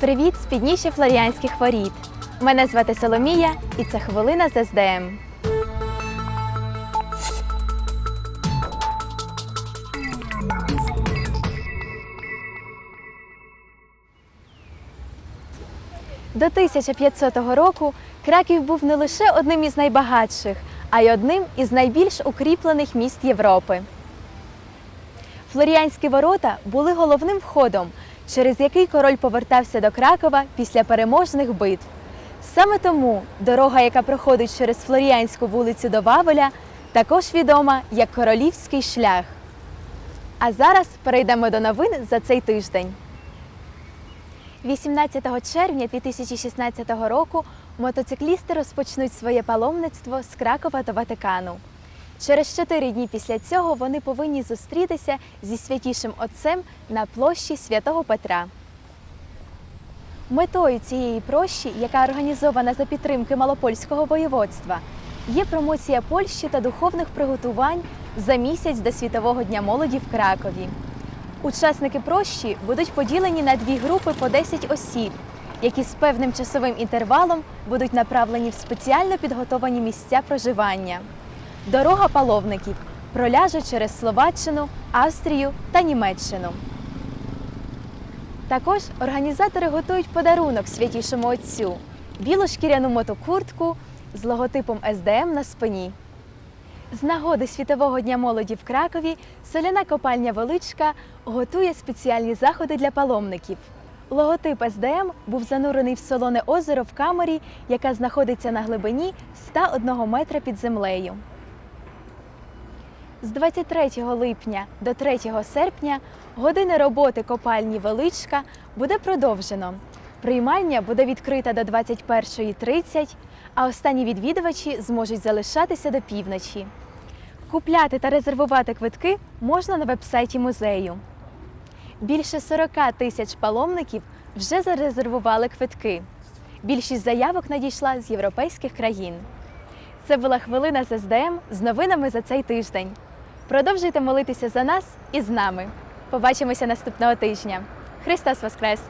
Привіт з підніжжя Флоріанських воріт. Мене звати Соломія, і це хвилина з СДМ. До 1500 року Краків був не лише одним із найбагатших, а й одним із найбільш укріплених міст Європи. Флоріанські ворота були головним входом, через який король повертався до Кракова після переможних битв. Саме тому дорога, яка проходить через Флоріанську вулицю до Вавеля, також відома як Королівський шлях. А зараз перейдемо до новин за цей тиждень. 18 червня 2016 року мотоциклісти розпочнуть своє паломництво з Кракова до Ватикану. Через чотири дні після цього вони повинні зустрітися зі святішим отцем на площі святого Петра. Метою цієї прощі, яка організована за підтримки Малопольського воєводства, є промоція Польщі та духовних приготувань за місяць до Світового дня молоді в Кракові. Учасники прощі будуть поділені на дві групи по 10 осіб, які з певним часовим інтервалом будуть направлені в спеціально підготовані місця проживання. Дорога паломників проляже через Словаччину, Австрію та Німеччину. Також організатори готують подарунок святішому отцю білу шкіряну мотокуртку з логотипом СДМ на спині. З нагоди Світового дня молоді в Кракові соляна копальня Величка готує спеціальні заходи для паломників. Логотип СДМ був занурений в солоне озеро в камері, яка знаходиться на глибині 101 метра під землею. З 23 липня до 3 серпня години роботи копальні Величка буде продовжено. Приймальня буде відкрита до 21.30, а останні відвідувачі зможуть залишатися до півночі. Купляти та резервувати квитки можна на вебсайті музею. Більше 40 тисяч паломників вже зарезервували квитки. Більшість заявок надійшла з європейських країн. Це була хвилина з СДМ з новинами за цей тиждень. Продовжуйте молитися за нас і з нами. Побачимося наступного тижня. Христос Воскрес!